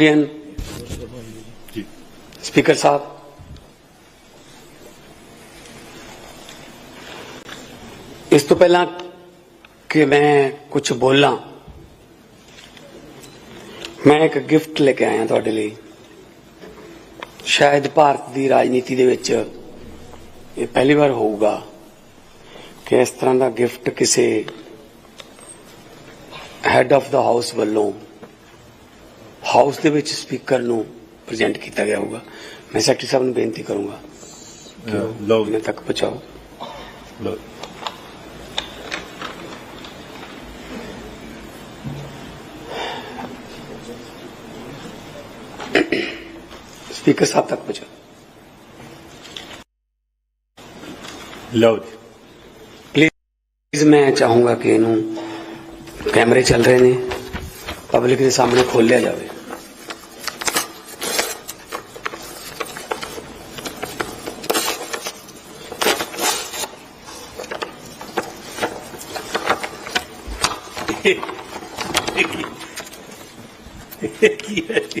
ਜੀ। ਸਪੀਕਰ ਸਾਹਿਬ। ਇਸ ਤੋਂ ਪਹਿਲਾਂ ਕਿ ਮੈਂ ਕੁਝ ਬੋਲਾਂ ਮੈਂ ਇੱਕ ਗਿਫਟ ਲੈ ਕੇ ਆਇਆ ਤੁਹਾਡੇ ਲਈ। ਸ਼ਾਇਦ ਭਾਰਤ ਦੀ ਰਾਜਨੀਤੀ ਦੇ ਵਿੱਚ ਇਹ ਪਹਿਲੀ ਵਾਰ ਹੋਊਗਾ ਕਿ ਇਸ ਤਰ੍ਹਾਂ ਦਾ ਗਿਫਟ ਕਿਸੇ ਹੈਡ ਆਫ ਦਾ ਹਾਊਸ ਵੱਲੋਂ ਹਾਊਸ ਦੇ ਵਿੱਚ ਸਪੀਕਰ ਨੂੰ ਪ੍ਰੈਜ਼ੈਂਟ ਕੀਤਾ ਗਿਆ ਹੋਊਗਾ। ਮੈਂ ਸੈਕਟਰੀ ਸਾਹਿਬ ਨੂੰ ਬੇਨਤੀ ਕਰੂੰਗਾ ਲਓ ਇਹਨਾਂ ਤੱਕ ਪਹੁੰਚਾਓ। ਸਪੀਕਰ ਸਾਹਿਬ ਤੱਕ ਪਹੁੰਚਾਓ। ਲਓ ਜੀ। ਪਲੀਜ਼ ਮੈਂ ਚਾਹੂੰਗਾ ਕਿ ਇਹਨੂੰ ਕੈਮਰੇ ਚੱਲ ਰਹੇ ਨੇ। ਪਬਲਿਕ ਦੇ ਸਾਹਮਣੇ ਖੋਲਿਆ ਜਾਵੇ ਕੀ ਹੈ ਜੀ?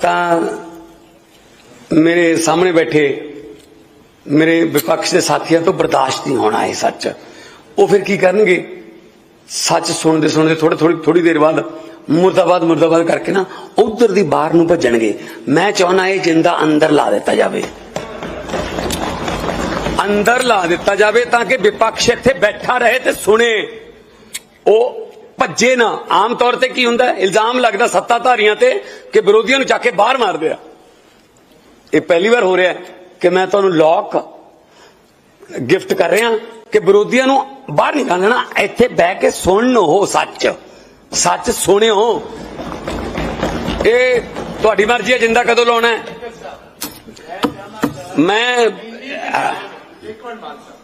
ਤਾਂ ਮੇਰੇ ਸਾਹਮਣੇ ਬੈਠੇ ਮੇਰੇ ਵਿਪਕਸ਼ ਦੇ ਸਾਥੀਆਂ ਤੋਂ ਬਰਦਾਸ਼ਤ ਨਹੀਂ ਹੋਣਾ ਇਹ ਸੱਚ। ਉਹ ਫਿਰ ਕੀ ਕਰਨਗੇ? ਸੱਚ ਸੁਣਦੇ ਸੁਣਦੇ ਥੋੜੇ ਥੋੜੀ ਥੋੜੀ ਦੇਰ ਬਾਅਦ ਮੁਰਦਾਬਾਦ ਮੁਰਦਾਬਾਦ ਕਰਕੇ ਨਾ ਉਧਰ ਦੀ ਬਾਹਰ ਨੂੰ ਭੱਜਣਗੇ। ਮੈਂ ਚਾਹਣਾ ਇਹ ਜਿੰਦਾ ਅੰਦਰ ਲਾ ਦਿੱਤਾ ਜਾਵੇ। ਅੰਦਰ ਲਾ ਦਿੱਤਾ ਜਾਵੇ ਤਾਂ ਕਿ ਵਿਪਕਸ਼ ਇੱਥੇ ਬੈਠਾ ਰਹੇ ਤੇ ਸੁਣੇ। ਉਹ ਭੱਜੇ ਨਾ। ਆਮ ਤੌਰ ਤੇ ਕੀ ਹੁੰਦਾ? ਇਲਜ਼ਾਮ ਲੱਗਦਾ ਸੱਤਾਧਾਰੀਆਂ ਤੇ ਕਿ ਵਿਰੋਧੀਆਂ ਨੂੰ ਚੱਕ ਕੇ ਬਾਹਰ ਮਾਰਦੇ ਆ। ਇਹ ਪਹਿਲੀ ਵਾਰ ਹੋ ਰਿਹਾ ਕਿ ਮੈਂ ਤੁਹਾਨੂੰ ਲੋਕ ਗਿਫਟ ਕਰ ਰਿਹਾ ਕਿ ਵਿਰੋਧੀਆਂ ਨੂੰ ਬਾਹਰ ਨਿਕਾਲਣਾ ਇੱਥੇ ਬਹਿ ਕੇ ਸੁਣੋ ਸੱਚ। ਸੱਚ ਸੁਣਿਓ। ਇਹ ਤੁਹਾਡੀ ਮਰਜ਼ੀ ਹੈ, ਜਿੰਦਾ ਕਦੋਂ ਲਾਉਣਾ ਮੈਂ ਇੱਕ ਮਿੰਟ ਮਾਨ ਸਾਹਿਬ,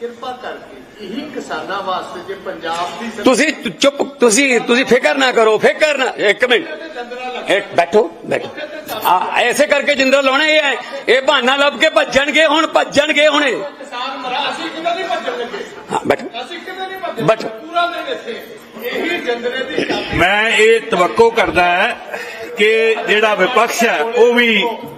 ਕਿਰਪਾ ਕਰਕੇ ਇਹੀ ਕਿਸਾਨਾਂ ਵਾਸਤੇ ਜੇ ਪੰਜਾਬ ਦੀ ਤੁਸੀਂ ਚੁੱਪ ਤੁਸੀਂ ਤੁਸੀਂ ਫਿਕਰ ਨਾ ਕਰੋ ਫਿਕਰ ਨਾ ਇੱਕ ਮਿੰਟ। ਇੱਕ ਬੈਠੋ ਬੈਠੋ। ਆ ਐਸੇ ਕਰਕੇ ਜਿੰਦਰ ਲਾਉਣਾ ਇਹ ਹੈ। ਇਹ ਬਹਾਨਾ ਲੱਭ ਕੇ ਭੱਜਣਗੇ ਹੁਣ ਭੱਜਣਗੇ ਹੁਣੇ ਕਿਸਾਨ ਮਰਾ ਅਸੀਂ ਕਿਤੇ ਨਹੀਂ ਭੱਜਣ ਲੱਗੇ ਹਾਂ ਬੈਠੋ। ਅਸੀਂ ਕਿਤੇ ਨਹੀਂ ਭੱਜਣ ਬਟ- ਲੱਗੇ। ਪੂਰਾ ਦਿਨ ਇੱਥੇ। ਇਹੀ ਜੰਦਰੇ ਦੀ ਚਾਬੀ ਮੈਂ ਇਹ ਤਵੱਕੋ ਕਰਦਾ ਹੈ ਕਿ ਜਿਹੜਾ ਵਿਪਕਸ਼ ਹੈ ਉਹ ਵੀ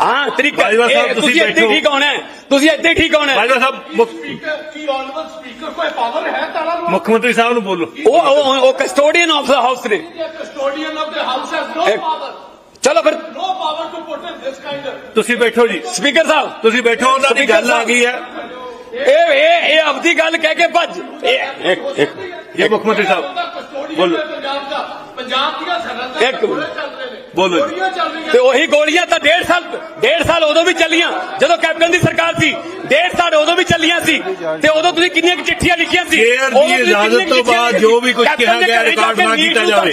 ਹਾਂ ਤਰੀਕਾ ਬਾਜਵਾ ਸਾਹਿਬ, ਇਹ ਤੁਸੀਂ ਤੁਸੀਂ ਇੱਥੇ ਬੈਠੋ। ਠੀਕ ਹੋਣਾ ਹੈ ਤੁਸੀਂ ਇੱਥੇ ਠੀਕ ਹੋਣਾ ਹੈ ਬਾਜਵਾ ਸਾਹਿਬ ਮੁੱਖ ਸਪੀਕਰ ਕੀ ਆਨਵਰ ਸਪੀਕਰ ਕੋਈ ਪਾਵਰ ਹੈ ਤਾਲਾ ਨੂੰ ਮੁੱਖ ਮੰਤਰੀ ਸਾਹਿਬ ਨੂੰ ਬੋਲੋ ਉਹ ਉਹ ਉਹ ਕਸਟੋਡੀਅਨ ਆਫ ਦਾ ਹਾਊਸ ਨੇ custodian of the house has no ਇੱਕ- ਪਾਵਰ ਚਲੋ ਫਿਰ no power to put in this kind of ਤੁਸੀਂ ਬੈਠੋ ਜੀ ਸਪੀਕਰ ਸਾਹਿਬ ਤੁਸੀਂ ਬੈਠੋ ਬੋਲੋ। ਤੇ ਉਹੀ ਗੋਲੀਆਂ ਤਾਂ ਡੇਢ ਸਾਲ ਡੇਢ ਸਾਲ ਉਦੋਂ ਵੀ ਚੱਲੀਆਂ ਜਦੋਂ ਕੈਪਟਨ ਦੀ ਸਰਕਾਰ ਸੀ। ਡੇਢ ਸਾਲ ਉਦੋਂ ਵੀ ਚੱਲੀਆਂ ਸੀ। ਤੇ ਉਦੋਂ ਤੁਸੀਂ ਕਿੰਨੀਆਂ ਕੁ ਚਿੱਠੀਆਂ ਲਿਖੀਆਂ ਸੀ? ਦੀ ਉਦੋਂ ਇਜਾਜ਼ਤ ਤੋਂ ਬਾਅਦ ਜੋ ਵੀ ਕੁਝ ਕਿਹਾ ਗਿਆ ਰਿਕਾਰਡ ਨਾ ਕੀਤਾ ਜਾਵੇ।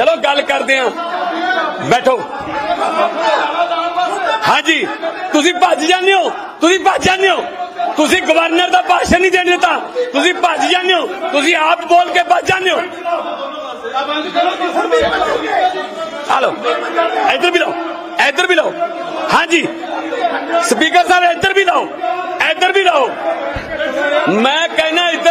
ਚਲੋ ਗੱਲ ਕਰਦੇ ਆਂ। ਬੈਠੋ। ਹਾਂਜੀ, ਤੁਸੀਂ ਭੱਜ ਜਾਂਦੇ ਹੋ, ਤੁਸੀਂ ਭੱਜ ਜਾਂਦੇ ਹੋ। ਤੁਸੀਂ ਗਵਰਨਰ ਦਾ ਭਾਸ਼ਣ ਨਹੀਂ ਦੇਣ ਦਿੱਤਾ। ਤੁਸੀਂ ਭੱਜ ਜਾਂਦੇ ਹੋ, ਤੁਸੀਂ ਆਪ ਬੋਲ ਕੇ ਭੱਜ ਜਾਂਦੇ ਹੋ। ਹਲੋ ਇੱਧਰ ਵੀ ਲਓ, ਇੱਧਰ ਵੀ ਲਓ। ਹਾਂਜੀ, ਸਪੀਕਰ ਸਾਹਿਬ, ਇੱਧਰ ਵੀ ਲਓ, ਇੱਧਰ ਵੀ ਲਓ। ਮੈਂ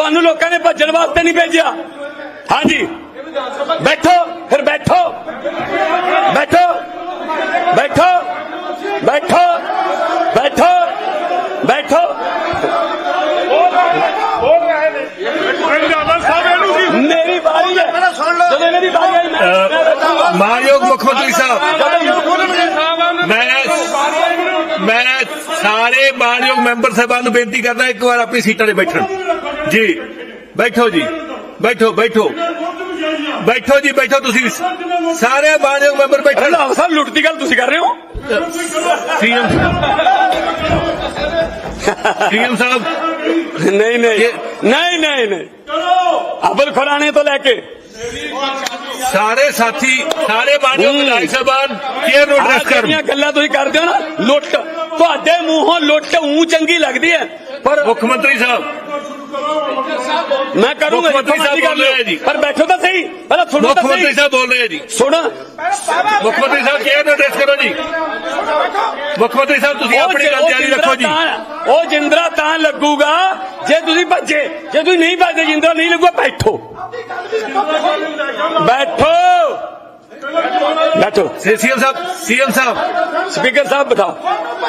ਤੁਹਾਨੂੰ ਲੋਕਾਂ ਨੇ ਭੱਜਣ ਵਾਸਤੇ ਨਹੀਂ ਭੇਜਿਆ। ਹਾਂਜੀ। ਬੈਠੋ, ਫਿਰ ਬੈਠੋ। ਬੈਠੋ। ਬੈਠੋ। ਬੈਠੋ। ਬੈਠੋ। ਬੈਠੋ। ਮੇਰੀ ਵਾਰੀ ਹੈ। ਜਦੋਂ ਮੇਰੀ ਵਾਰੀ ਆਈ, ਮੈਂ- ਮਾਨਯੋਗ ਮੁੱਖ ਮੰਤਰੀ ਸਾਹਿਬ। ਮੈਂ ਮੈਂ ਸਾਰੇ ਮਾਨਯੋਗ ਮੈਂਬਰ ਸਾਹਿਬਾਂ ਨੂੰ ਬੇਨਤੀ ਕਰਦਾ, ਇੱਕ ਵਾਰ ਆਪਣੀ ਸੀਟਾਂ ਤੇ ਬੈਠਣ। ਜੀ ਬੈਠੋ ਜੀ ਬੈਠੋ ਬੈਠੋ ਬੈਠੋ ਜੀ ਬੈਠੋ ਤੁਸੀਂ ਸਾਰੇ ਮਾਨਯੋਗ ਮੈਂਬਰ ਬੈਠੋ ਰੰਧਾਵਾ ਸਾਹਿਬ ਲੁੱਟ ਦੀ ਗੱਲ ਤੁਸੀਂ ਕਰ ਰਹੇ ਹੋ ਸੀਐਮ ਸੀਐਮ ਸਾਹਿਬ ਨਹੀਂ ਨਹੀਂ ਨਹੀਂ ਨਹੀਂ ਨਹੀਂ ਅਬਲ ਖੁਰਾਣੇ ਤੋਂ ਲੈ ਕੇ ਸਾਰੇ ਸਾਥੀ ਸਾਰੇ ਮਾਨਯੋਗ ਹੂੰ। ਵਿਧਾਇਕ ਸਾਹਿਬਾਨ ਚੇਅਰ ਨੂੰ ਆਹ ਐਡਰੈਸ ਕਰਨ ਜਿਹੜੀਆਂ ਗੱਲਾਂ ਤੁਸੀਂ ਕਰਦੇ ਹੋ ਨਾ ਲੁੱਟ ਤੁਹਾਡੇ ਮੂੰਹੋਂ ਲੁੱਟ ਉਂ ਚੰਗੀ ਲੱਗਦੀ ਹੈ ਪਰ ਮੁੱਖ ਮੰਤਰੀ ਸਾਹਿਬ ਮੈਂ ਕਰੂੰਗਾ ਮੁੱਖ ਮੰਤਰੀ ਜਿੱਥੋਂ ਮਰਜ਼ੀ ਕਰ ਸਾਹਿਬ ਬੋਲ ਰਹੇ ਲਿਓ। ਜੀ। ਪਰ ਬੈਠੋ ਤਾਂ ਸਹੀ ਪਹਿਲਾਂ ਸੁਣੋ ਮੁੱਖ ਤਾਂ ਮੰਤਰੀ ਸਹੀ ਸਾਹਿਬ ਬੋਲ ਰਹੇ ਜੀ ਸੁਣ ਮੁੱਖ ਮੰਤਰੀ ਸਾਹਿਬ ਚੇਅਰ ਨੂੰ ਐਡਰੈਸ ਕਰੋ ਜੀ ਮੁੱਖ ਮੰਤਰੀ ਸਾਹਿਬ ਤੁਸੀਂ ਉਹ ਆਪਣੀ ਜ- ਗੱਲ ਉਹ ਜਾਰੀ ਜਿੰਦਰਾ ਰੱਖੋ ਜੀ ਤਾਂ- ਉਹ ਜਿੰਦਰਾ ਤਾਂ ਲੱਗੂਗਾ ਜੇ ਤੁਸੀਂ ਭੱਜੇ ਜੇ ਤੁਸੀਂ ਨਹੀਂ ਭੱਜੇ ਜਿੰਦਰਾ ਨਹੀਂ ਲੱਗੂਗਾ ਬੈਠੋ ਬੈਠੋ ਬੈਠੋ ਸੀਐਮ ਸਾਹਿਬ ਸੀਐਮ ਸਾਹਿਬ ਸਪੀਕਰ ਸਾਹਿਬ ਬਤਾਓ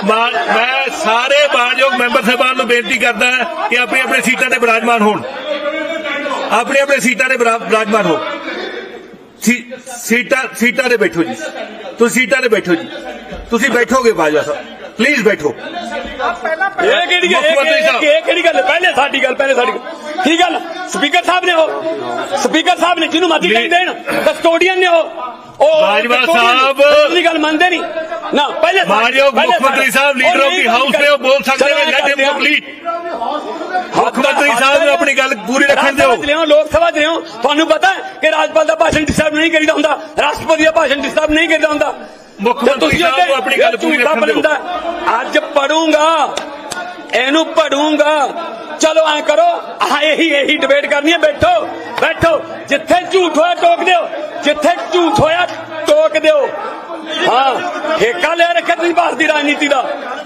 ਮਾਨ- ਮੈਂ ਸਾਰੇ ਮਾਨਯੋਗ ਮੈਂਬਰ ਸਾਹਿਬਾਨ ਨੂੰ ਬੇਨਤੀ ਕਰਦਾ ਕਿ ਆਪਣੀ ਆਪਣੀ ਸੀਟਾਂ ਤੇ ਬਿਰਾਜਮਾਨ ਹੋਣ ਆਪਣੀ ਆਪਣੀ ਸੀਟਾਂ ਤੇ ਬਿਰਾ- ਬਿਰਾਜਮਾਨ ਹੋ ਪਲੀਜ਼ ਬੈਠੋ। ਇਹ ਕਿਹੜੀ ਗੱਲ ਇਹ- ਕਿਹੜੀ ਗੱਲ? ਹੈ? ਪਹਿਲੇ ਸਾਡੀ ਗੱਲ ਪਹਿਲੇ ਸਾਡੀ ਕੀ ਗੱਲ? ਸਪੀਕਰ ਸਾਹਿਬ ਨੇ ਉਹ ਸਪੀਕਰ ਸਾਹਿਬ ਨੇ ਜਿਹਨੂੰ ਮਤੀ ਕਹੀ ਦੇਣ ਕਸਟੋਡੀਅਨ ਨੇ ਉਹ ਉਹ ਬਾਜਵਾ ਸਾਹਿਬ। ਦੀ ਗੱਲ ਮੰਨਦੇ ਨਹੀਂ। ਨਾ ਪਹਿਲੇ ਪਹਿਲੇ ਮੁੱਖ ਮੰਤਰੀ ਸਾਹਿਬ ਲੀਡਰ ਆਫ ਦੀ ਹਾਊਸ ਨੇ ਉਹ ਬੋਲ ਸਕਦੇ ਨੇ ਲੈਟ ਹਿਮ ਹਾਂ। ਕੰਪਲੀਟ ਮੁੱਖ ਮੰਤਰੀ ਸਾਹਿਬ ਨੂੰ ਆਪਣੀ ਗੱਲ ਪੂਰੀ ਰੱਖਣ ਦਿਓ। ਲੋਕ ਸਭਾ ਚ ਲਿਆਓ। ਤੁਹਾਨੂੰ ਪਤਾ ਹੈ ਕਿ ਰਾਜਪਾਲ ਦਾ ਭਾਸ਼ਣ ਡਿਸਟਰਬ ਨਹੀਂ ਕਰੀਦਾ ਹੁੰਦਾ। ਰਾਸ਼ਟਰਪਤੀ ਦਾ ਭਾਸ਼ਣ ਡਿਸਟਰਬ ਨਹੀਂ ਕਰੀਦਾ ਹੁੰਦਾ। ਮੁੱਖ ਮੰਤਰੀ ਸਾਹਿਬ ਆਪਣੀ ਗੱਲ ਪੂਰੀ ਰੱਖਣ ਦਿਓ। ਅੱਜ ਪੜੂੰਗਾ ਇਹਨੂੰ ਪੜੂੰਗਾ। ਚਲੋ ਐ ਕਰੋ ਆਹ ਇਹੀ ਇਹੀ ਡਿਬੇਟ ਕਰਨੀ ਹੈ ਬੈਠੋ ਬੈਠੋ। ਜਿੱਥੇ ਝੂਠ ਹੋਇਆ ਟੋਕ ਦਿਓ। ਜਿੱਥੇ ਝੂਠ ਹੋਇਆ ਟੋਕ ਦਿਓ। ਹਾਂ ਠੇਕਾ ਲੈ ਤੁਸੀਂ ਭਾਰਤ ਦੀ ਰਾਜਨੀਤੀ ਦਾ।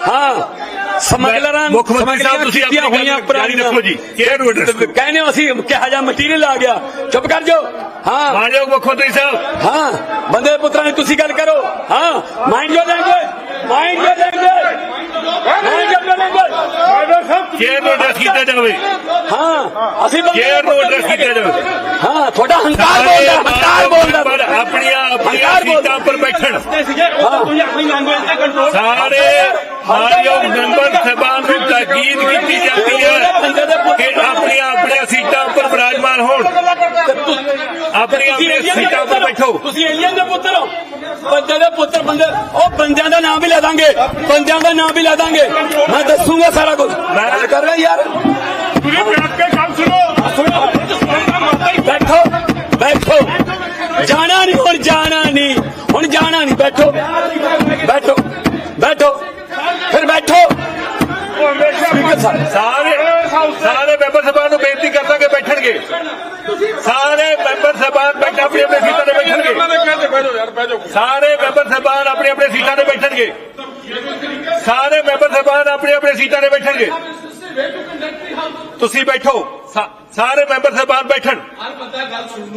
ਹਾਂ ਸਮਗਲਰਾਂ ਮੁੱਖ ਮੰਤਰੀ ਸਾਹਿਬ ਤੁਸੀਂ ਆਪਣੀ ਹੋਈਆਂ ਜਾਰੀ ਰੱਖੋ ਜੀ। ਨੂੰ ਐਡਰੈਸ ਕਰੋ ਕਹਿੰਦੇ ਅਸੀਂ ਕਿਹਾ ਜਾ ਮਟੀਰੀਅਲ ਆ ਗਿਆ। ਚੁੱਪ ਕਰ ਜਾਓ। ਹਾਂ। ਮਾਨਯੋਗ ਮੁੱਖ ਮੰਤਰੀ ਸਾਹਿਬ। ਹਾਂ ਬੰਦੇ ਪੁੱਤਰਾਂ ਦੀ ਤੁਸੀਂ ਗੱਲ ਕਰੋ। ਹਾਂ mind your language mind your language ਨੂੰ ਐਡਰੈਸ ਕੀਤਾ ਜਾਵੇ? ਹਾਂ ਅਸੀਂ ਨੂੰ ਐਡਰੈਸ ਕੀਤਾ ਜਾਵੇ? ਹਾਂ ਤੁਹਾਡਾ ਹੰਕਾਰ ਬੋਲਦਾ ਹੰਕਾਰ ਬੋਲਦਾ। ਮੈਂਬਰ ਆਪਣੀਆਂ ਆਪਣੀਆਂ ਹੰਕਾਰ ਬੋਲਦਾ। ਸੀਟਾਂ ਉੱਪਰ ਬੈਠਣ ਤੁਸੀਂ ਆਪਣੀ ਲੈਂਗੁਏਜ ਤੇ ਕੰਟਰੋਲ ਸਾਰੇ ਮਾਨਯੋਗ ਮੈਂਬਰ ਸਾਹਿਬਾਨ ਨੂੰ ਤਾਕੀਦ ਕੀਤੀ ਜਾਂਦੀ ਹੈ ਕਿ ਆਪਣੀਆਂ ਆਪਣੀਆਂ ਸੀਟਾਂ ਉੱਪਰ ਵਿਰਾਜਮਾਨ ਹੋਣ ਆਪਣੀਆਂ ਆਪਣੀਆਂ ਸੀਟਾਂ ਉੱਪਰ ਬੈਠੋ ਤੁਸੀਂ ਏਲੀਅਨ ਦੇ ਪੁੱਤਰ ਹੋ ਬੰਦੇ ਦੇ ਪੁੱਤਰ ਬੰਦੇ ਉਹ ਬੰਦਿਆਂ ਦਾ ਨਾਮ ਵੀ ਲੈ ਦਾਂਗੇ ਬੰਦਿਆਂ ਦਾ ਨਾਮ ਵੀ ਲੈ ਦਾਂਗੇ ਮੈਂ ਦੱਸੂਗਾ ਸਾਰਾ ਕੁਝ ਮੈਂ ਕਰ ਰਿਹਾ ਯਾਰ ਤੁਸੀਂ ਬੈਠ ਸਾਹਿਬਾਨ ਬੈਠ ਆਪਣੀ ਆਪਣੀ ਸੀਟਾਂ ਤੇ ਬੈਠਣਗੇ ਸਾਰੇ ਮੈਂਬਰ ਸਾਹਿਬਾਨ ਆਪਣੀ ਆਪਣੀ ਸੀਟਾਂ ਤੇ ਬੈਠਣਗੇ ਸਾਰੇ ਮੈਂਬਰ ਸਾਹਿਬਾਨ ਆਪਣੀ ਆਪਣੀ ਸੀਟਾਂ ਤੇ ਬੈਠਣਗੇ ਤੁਸੀਂ ਬੈਠੋ ਸਾ- ਸਾਰੇ ਮੈਂਬਰ ਸਾਹਿਬਾਨ ਬੈਠਣ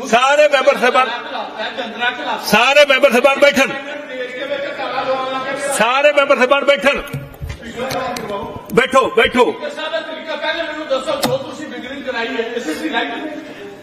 ਸਾਰੇ ਮੈਂਬਰ ਸਾਹਿਬਾਨ ਸਾਰੇ ਮੈਂਬਰ ਸਾਹਿਬਾਨ ਬੈਠਣ ਸਾਰੇ ਮੈਂਬਰ ਸਾਹਿਬਾਨ ਬੈਠਣ ਬੈਠੋ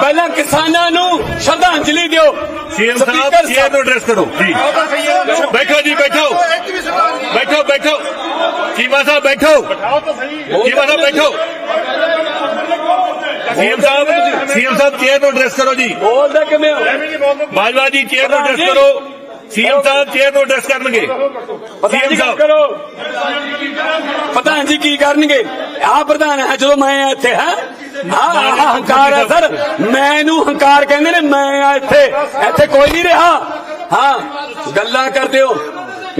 ਪਹਿਲਾਂ ਕਿਸਾਨਾਂ ਨੂੰ ਸ਼ਰਧਾਂਜਲੀ ਦਿਓ। ਸੀਐਮ ਸਾਹਿਬ ਸਪੀਕਰ ਚੇਅਰ ਨੂੰ ਐਡਰੈਸ ਕਰੋ ਜੀ। ਬੈਠੋ ਜੀ ਬੈਠੋ। ਬੈਠੋ ਬੈਠੋ। ਚੀਮਾ ਸਾਹਿਬ ਬੈਠੋ। ਚੀਮਾ ਸਾਹਿਬ ਬੈਠੋ। ਸੀਐਮ ਸਾਹਿਬ ਸੀਐਮ ਸਾਹਿਬ ਚੇਅਰ ਨੂੰ ਐਡਰੈਸ ਕਰੋ ਜੀ। ਬੋਲਦੇ ਕਿਵੇਂ ਹੋ? ਬਾਜਵਾ ਜੀ ਚੇਅਰ ਨੂੰ ਐਡਰੈਸ ਕਰੋ। ਸੀਐਮ ਸਾਹਿਬ ਚੇਅਰ ਨੂੰ ਐਡਰੈਸ ਕਰਨਗੇ। ਪ੍ਰਧਾਨ ਸੀਐਮ ਜੀ ਗੱਲ ਸਾਹਿਬ। ਕਰੋ। ਪ੍ਰਧਾਨ ਜੀ ਕੀ ਕਰਨਗੇ। ਆ ਪ੍ਰਧਾਨ ਹੈ ਜਦੋਂ ਮੈਂ ਆ ਇੱਥੇ ਹੈ? ਹਾਂ ਹੰਕਾਰ ਹੈ ਸਰ। ਮੈਨੂੰ ਹੰਕਾਰ ਕਹਿੰਦੇ ਨੇ ਮੈਂ ਆ ਇੱਥੇ। ਇੱਥੇ ਕੋਈ ਨਹੀਂ ਰਿਹਾ। ਹਾਂ ਗੱਲਾਂ ਕਰਦੇ ਹੋ।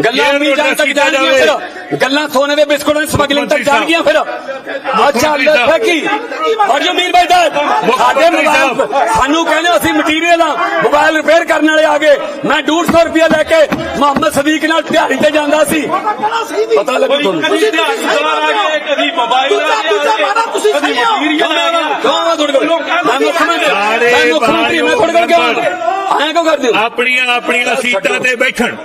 ਗੱਲਾਂ ਨਹੀਂ ਜਾਣ ਤੱਕ ਜਾਣਗੀਆਂ ਫਿਰ। ਗੱਲਾਂ ਸੋਨੇ ਦੇ ਬਿਸਕੁਟਾਂ ਦੀ ਸਮਗਲਿੰਗ ਤੱਕ ਜਾਣਗੀਆਂ ਫਿਰ। ਅੱਛਾ ਸਾਹਿਬ। ਦੱਸ ਕੀ ਔਰ ਜੋ ਮੀਰ ਭਾਈ ਦਾ ਸਾਡੇ ਮੋਬਾਈਲ। ਸਾਨੂੰ ਕਹਿੰਦੇ ਅਸੀਂ ਮਟੀਰੀਅਲ ਆ ਮੋਬਾਈਲ ਰਿਪੇਅਰ ਕਰਨ ਵਾਲੇ ਆ ਗਏ। ਮੈਂ 150 ਰੁਪਇਆ ਲੈ ਕੇ ਮੁਹੰਮਦ ਸਦੀਕ ਨਾਲ ਦਿਹਾੜੀ ਤੇ ਜਾਂਦਾ ਸੀ। ਪਤਾ ਲੱਗੂ ਤੁਹਾਨੂੰ? ਕਦੀ ਦਿਹਾੜੀਦਾਰ ਆ ਗਏ ਕਦੀ ਮੋਬਾਈਲ ਆ ਗਿਆ ਤੁਸੀਂ ਕਦੀ ਮਟੀਰੀਅਲ ਆ ਗਿਆ ਕੌਣ ਆ ਤੁਹਾਡੇ ਕੋਲ। ਮੈਂ ਮੁੱਖ ਮੰਤਰੀ ਸਾਰੇ ਮੈਂ ਮੁੱਖ ਮੰਤਰੀ ਮੈਂ ਤੁਹਾਡੇ ਕੋਲ ਕਿਉਂ ਆਇਆ ਕਿਉਂ ਕਰਦੇ ਹੋ? ਆਪਣੀਆਂ ਆਪਣੀਆਂ ਸੀਟਾਂ ਤੇ ਬੈਠਣ।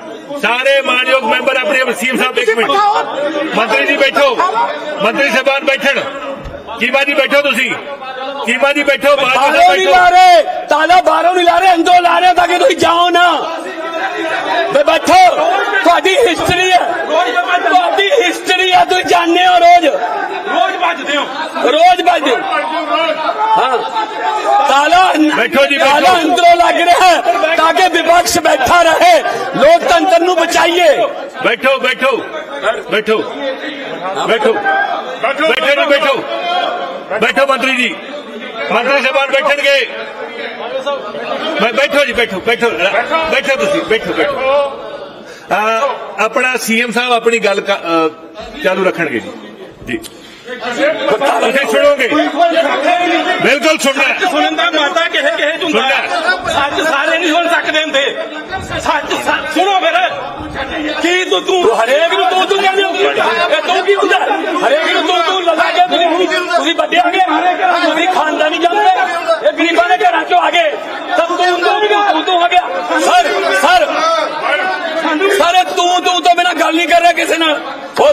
ਸਾਰੇ ਮਾਨਯੋਗ ਮੈਂਬਰ ਆਪਣੇ ਸੀਐਮ ਸਾਹਿਬ ਇੱਕ ਮਿੰਟ। ਮੰਤਰੀ ਜੀ ਬੈਠੋ। ਮੰਤਰੀ ਸਾਹਿਬਾਨ ਬੈਠਣ। ਚੀਮਾ ਜੀ ਬੈਠੋ ਤੁਸੀਂ? ਚੀਮਾ ਜੀ ਬੈਠੋ? ਬਾਹਰੋਂ ਨਹੀਂ ਲਾ ਰਹੇ ਤਾਲਾ ਬਾਹਰੋਂ ਨਹੀਂ ਲਾ ਰਹੇ ਅੰਦਰੋਂ ਲਾ ਰਹੇ ਤਾਂ ਕਿ ਤੁਸੀਂ ਜਾਓ ਨਾ। ਬੈਠੋ ਤੁਹਾਡੀ ਹਿਸਟਰੀ ਹੈ। ਤੁਸੀਂ ਜਾਣਦੇ ਹੋ ਰੋਜ਼। ਰੋਜ਼ ਵੱਜਦੇ ਹੋ। ਰੋਜ਼ ਵੱਜਦੇ ਹਾਂ। ਤਾਲਾ ਬੈਠੋ ਜੀ, ਬੈਠੋ। ਤਾਲਾ ਅੰਦਰੋਂ ਲੱਗ ਰਿਹਾ ਹੈ ਤਾਂ ਕਿ ਵਿਪਕਸ਼ ਬੈਠਾ ਰਹੇ। ਲੋਕਤੰਤਰ ਨੂੰ ਬਚਾਈਏ। ਬੈਠੋ ਬੈਠੋ। ਬੈਠੋ। ਬੈਠੋ। ਬੈਠੋ ਜੀ ਬੈਠੋ। ਬੈਠੋ। ਮੰਤਰੀ ਜੀ। ਮੰਤਰੀ ਸਾਹਿਬਾਨ ਬੈਠਣਗੇ। ਬੈਠੋ ਜੀ ਬੈਠੋ ਬੈਠੋ। ਬੈਠੋ ਤੁਸੀਂ ਬੈਠੋ ਬੈਠੋ। ਆਪਣਾ ਸੀਐਮ ਸਾਹਿਬ ਆਪਣੀ ਗੱਲ ਚਾਲੂ ਰੱਖਣਗੇ ਜੀ। ਜੀ। ਤੁਸੀਂ ਸੁਣੋਗੇ? ਬਿਲਕੁਲ ਸੁਣਨਾ। ਸੁਣਨ ਦਾ ਮਾਤਾ ਕਿਸੇ ਕਿਸੇ ਚ ਹੁੰਦਾ। ਸੱਚ ਸਾਰੇ ਨਹੀਂ ਸੁਣ ਸਕਦੇ ਹੁੰਦੇ। ਸੱਚ ਸੁਣੋ ਫਿਰ। ਕੀ ਤੂੰ ਤੂੰ ਹਰੇਕ ਨੂੰ ਤੂੰ ਤੂੰ ਕਹਿੰਦੇ ਹੋ। ਇਹ ਤੂੰ ਕੀ ਹੁੰਦਾ? ਹਰੇਕ ਨੂੰ ਤੂੰ ਤੂੰ ਲਗਾ ਕੇ ਤੁਸੀਂ ਤੁਸੀਂ ਵੱਡੇ ਆ ਗਏ ਤੁਸੀਂ ਖਾਨਦਾਨੀ ਜਾਂਦੇ ਇਹ ਗਰੀਬਾਂ ਦੇ ਘਰਾਂ ਚੋਂ ਆ ਗਏ ਤਾਂ ਤੂੰ ਤੂੰ ਤੂੰ ਤੂੰ ਆ ਗਿਆ ਸਰ ਸਰ ਸਰ ਤੂੰ ਤੂੰ ਤੋਂ ਬਿਨਾ ਗੱਲ ਨਹੀਂ ਕਰ ਰਿਹਾ ਕਿਸੇ ਨਾਲ ਉਹ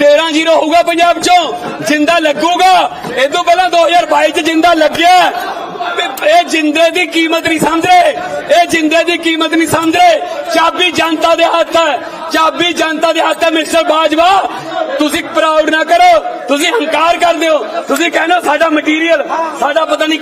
13 ਜ਼ੀਰੋ ਹੋਊਗਾ ਪੰਜਾਬ ਚੋਂ। ਜਿੰਦਾ ਲੱਗੂਗਾ। ਇਹ ਤੋਂ ਪਹਿਲਾਂ 2022 ਚ ਜਿੰਦਾ ਲੱਗਿਆ। ਇਹ ਜਿੰਦੇ ਦੀ ਕੀਮਤ ਨਹੀਂ ਸਮਝਦੇ। ਇਹ ਜਿੰਦੇ ਦੀ ਕੀਮਤ ਨਹੀਂ ਸਮਝਦੇ। ਚਾਬੀ ਜਨਤਾ ਦੇ ਹੱਥ ਹੈ। ਚਾਬੀ ਜਨਤਾ ਦੇ ਹੱਥ ਹੈ, ਮਿਸਟਰ ਬਾਜਵਾ। ਤੁਸੀਂ ਪ੍ਰਾਊਡ ਨਾ ਕਰੋ। ਤੁਸੀਂ ਹੰਕਾਰ ਕਰਦੇ ਹੋ। ਤੁਸੀਂ ਕਹਿੰਦੇ ਹੋ ਸਾਡਾ ਮਟੀਰੀਅਲ ਸਾਡਾ ਪਤਾ ਨਹੀਂ